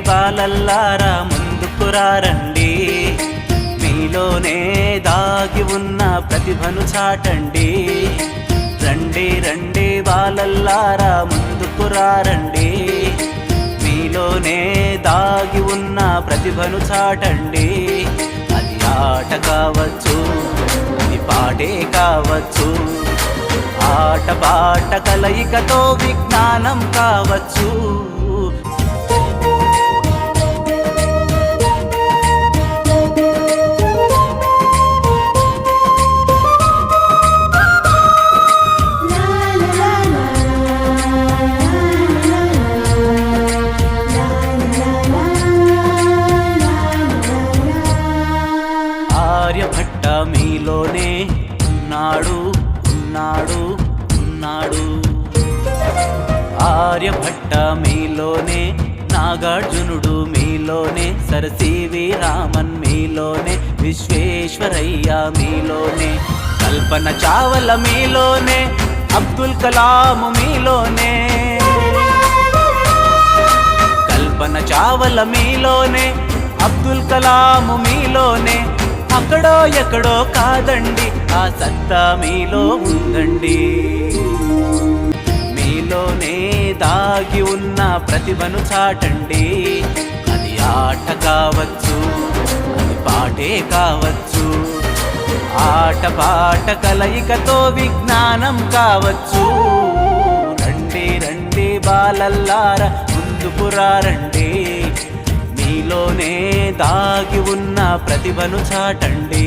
బాలల్లారా ముందుకు రారండి. మీలోనే దాగి ఉన్న ప్రతిభను చాటండి. రండి రండి బాలల్లారా ముందుకు రారండి. మీలోనే దాగి ఉన్న ప్రతిభను చాటండి. అది ఆట కావచ్చు అది పాటే కావచ్చు. ఆట పాట కలయికతో విజ్ఞానం కావచ్చు. భట్ట మీలోనే ఉన్నాడు ఉన్నాడు ఉన్నాడు. ఆర్యభట్ట మీలోనే నాగార్జునుడు మీలోనే సరసీవి రామన్ మీలోనే విశ్వేశ్వరయ్య మీలోనే కల్పన చావల మీలోనే అబ్దుల్ కలాం మీలోనే. కల్పన చావల మీలోనే అబ్దుల్ కలాం మీలోనే అక్కడో ఎక్కడో కాదండి ఆ సత్తా మీలో ఉందండి. మీలోనే దాగి ఉన్న ప్రతిభను చాటండి. అది ఆట కావచ్చు అది పాటే కావచ్చు. ఆట పాట కలయికతో విజ్ఞానం కావచ్చు. రండి రండి బాలల్లార ముందుకు రారండి. మీలోనే దాగి ఉన్న ప్రతిభను చాటండి.